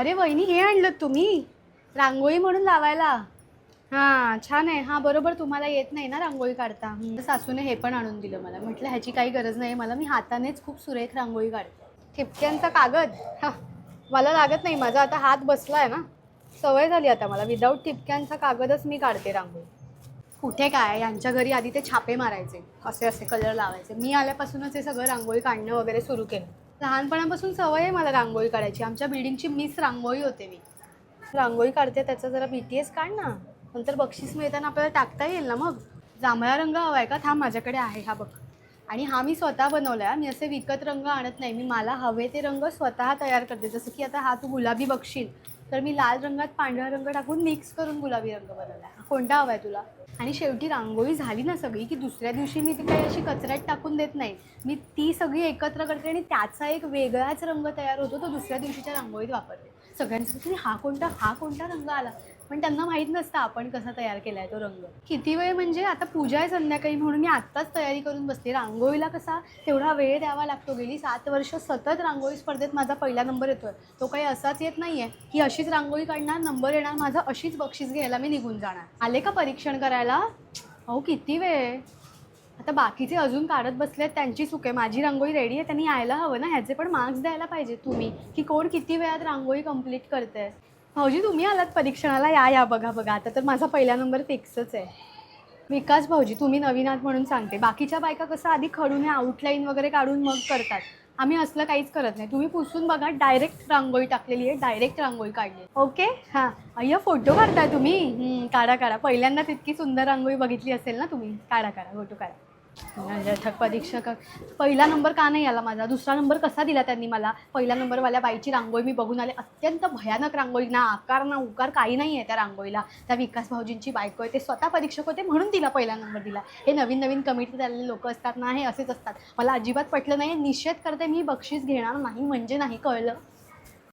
अरे वहिनी हे आणलं तुम्ही? रांगोळी म्हणून लावायला. हां छान आहे. हां बरोबर तुम्हाला येत नाही ना रांगोळी काढता. सासूने हे पण आणून दिलं मला. म्हटलं ह्याची काही गरज नाही. मला मी हातानेच खूप सुरेख रांगोळी काढते. ठिपक्यांचा कागद? हा मला लागत नाही. माझा आता हात बसला आहे ना. सवय झाली आता मला. विदाऊट ठिपक्यांचा कागदच मी काढते रांगोळी. कुठे काय? यांच्या घरी आधी ते छापे मारायचे. असे असे कलर लावायचे. मी आल्यापासूनच हे सगळं रांगोळी काढणं वगैरे सुरू केलं. लहानपणापासून सवय आहे मला रांगोळी काढायची. आमच्या बिल्डिंगची मिस रांगोळी होते मी. रांगोळी काढते त्याचा जरा बी टी एस काढ ना. नंतर बक्षीस मिळताना आपल्याला टाकता येईल ना मग. जांभळा रंग हवा आहे का? हा माझ्याकडे आहे हा बघ. आणि हा मी स्वतः बनवला आहे मी असे विकत रंग आणत नाही. मी मला हवे ते रंग स्वतः तयार करते. जसं की आता हा तू गुलाबी बघशील. तर मी लाल रंगात पांढरा रंग टाकून मिक्स करून गुलाबी रंग बनवला आहे. कोणता हवा आहे तुला? आणि शेवटी रांगोळी झाली ना सगळी की दुसऱ्या दिवशी मी ती काही अशी कचऱ्यात टाकून देत नाही. मी ती सगळी एकत्र करते आणि त्याचा एक वेगळाच रंग तयार होतो तो दुसऱ्या दिवशीच्या रांगोळीत वापरते. सगळ्यांसाठी हा कोणता हा कोणता रंग आला? पण त्यांना माहीत नसतं आपण कसा तयार केला आहे तो रंग. किती वेळ म्हणजे आता पूजा आहे संध्याकाळी म्हणून मी आत्ताच तयारी करून बसते रांगोळीला कसा तेवढा वेळ द्यावा लागतो. गेली सात वर्ष सतत रांगोळी स्पर्धेत माझा पहिला नंबर येतोय. तो काही असाच येत नाहीये. की अशीच रांगोळी काढणार नंबर येणार माझा अशीच बक्षीस घ्यायला मी निघून जाणार. आले का परीक्षण करायला? अहो किती वेळ? आता बाकीचे अजून काढत बसलेत त्यांची चूक आहे. माझी रांगोळी रेडी आहे त्यांनी यायला हवं ना? ह्याचे पण मार्क्स द्यायला पाहिजे तुम्ही. की कोण किती वेळात रांगोळी कंप्लीट करते भाऊजी तुम्ही आलात परीक्षणाला? या या बघा बघा. आता तर माझा पहिला नंबर फिक्सच आहे. विकास भाऊजी तुम्ही नवीन आहात म्हणून सांगते. बाकीच्या बायका कसं आधी खडून हे आउटलाईन वगैरे काढून मग करतात. आम्ही असलं काहीच करत नाही. तुम्ही पुसून बघा डायरेक्ट रांगोळी टाकलेली आहे डायरेक्ट रांगोळी काढली ओके हां. अय्या फोटो काढताय तुम्ही? काढा काढा. पहिल्यांदा तितकी सुंदर रांगोळी बघितली असेल ना तुम्ही? काढा काढा. फोटो काढा. म्हणजे ठक परीक्षा का पहिला नंबर का नाही आला माझा? दुसरा नंबर कसा दिला त्यांनी मला? पहिला नंबरवाल्या बाईची रांगोळी मी बघून आले. अत्यंत भयानक रांगोळी. ना आकार ना उकार काही नाही आहे त्या रांगोळीला. त्या विकास भाऊजींची बायको आहे. ते स्वतः परीक्षक होते म्हणून तिला पहिला नंबर दिला. हे नवीन नवीन कमिटीत आलेले लोक असतात ना हे असेच असतात. मला अजिबात पटलं नाही. निषेध करते मी बक्षीस घेणार नाही म्हणजे नाही कळलं?